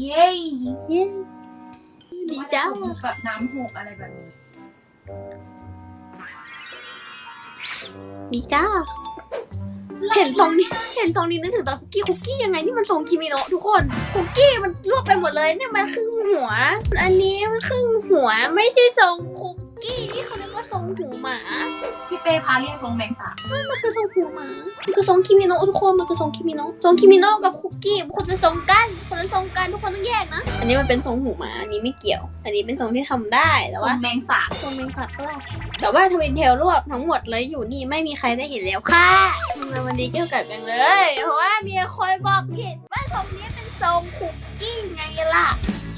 เย้เย้ดีจ้าแบบน้ำหกอะไรแบบนี้ ดีจ้า เห็นทรงนี้เห็นทรงนี้นึกถึงตอนคุกกี้คุกกี้ยังไงนี่มันทรงคิมิโนะทุกคน คุกกี้มันรวบไปหมดเลยเนี่ยมันครึ่งหัว อันนี้มันครึ่งหัวไม่ใช่ทรงคุกกี้นี่เขาเรียกว่าทรงหูหมา พี่เป้พาเรียกทรงแมงสาบมันคือทรงหูหมา มันคือทรงคิมิโนะทุกคนมันคือทรงคิมิโนะทรงคิมิโนะกับคุกกี้มันคนละทรงกันคนละทรงกันทุกคนต้องแยกนะ อันนี้มันเป็นทรงหูหมาอันนี้ไม่เกี่ยว อันนี้เป็นทรงที่ทำได้แต่ทรว่างแมงสาบ ทรงเมงผัดก็ได้แต่ว่าทวินเทลรวบทั้งหมดเลยอยู่นี่ไม่มีใครได้เห็นแล้วค่ะทำไมวันนี้เกี่ยวกับจังเลย เพราะว่ามีคนบอกผิดว่าทรงนี้เป็นทรงคุกกี้ไงล่ะ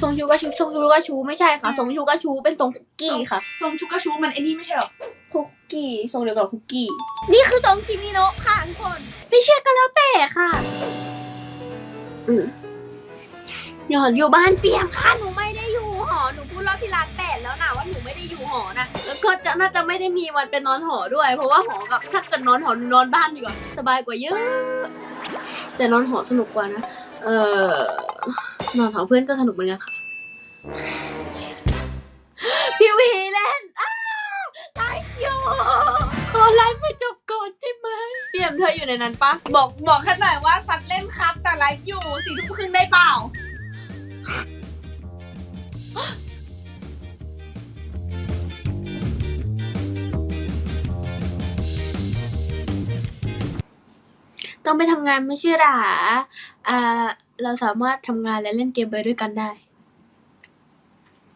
ทรงชูกาชูทรงชูกาชูไม่ใช่ค่ะ ทรงชูกาชูเป็นทรงคุกกี้ค่ะ ทรงชุกกระชูมันไอ้นี่ไม่ใช่หรอ คุกกี้ ทรงเดียวกับคุกกี้ นี่คือทรงคิมิโนะค่ะทุกคน ไม่เชื่อก็แล้วแต่ค่ะ อืม หยอนอยู่บ้านเปียกค่ะหนูไม่ได้อยู่หอหนูพูดรอบที่ร้านแปดแล้วนะว่าหนูไม่ได้อยู่หอนะแล้วก็จะน่าจะไม่ได้มีวันเป็นนอนหอด้วย เพราะว่าหอกับถ้าเกิดนอนหอหนูนอนบ้านดีกว่าสบายกว่าเยอะ แต่นอนหอสนุกกว่านะเอ่อนอนหอเพื่อนก็สนุกเหมือนกันค่ะพี่วีเล่นอ้าวไลฟ์อยู่ขอไลฟ์ไปจบก่อนได้ไหมเปี่ยมเธออยู่ในนั้นปะบอกบอกแค่หน่อยว่าซัดเล่นครับแต่ไลฟ์อยู่สี่ทุ่มครึ่ง ต้องไปทำงานไม่ใช่หรอ อ่า เราสามารถทำงานและเล่นเกมไปด้วยกันได้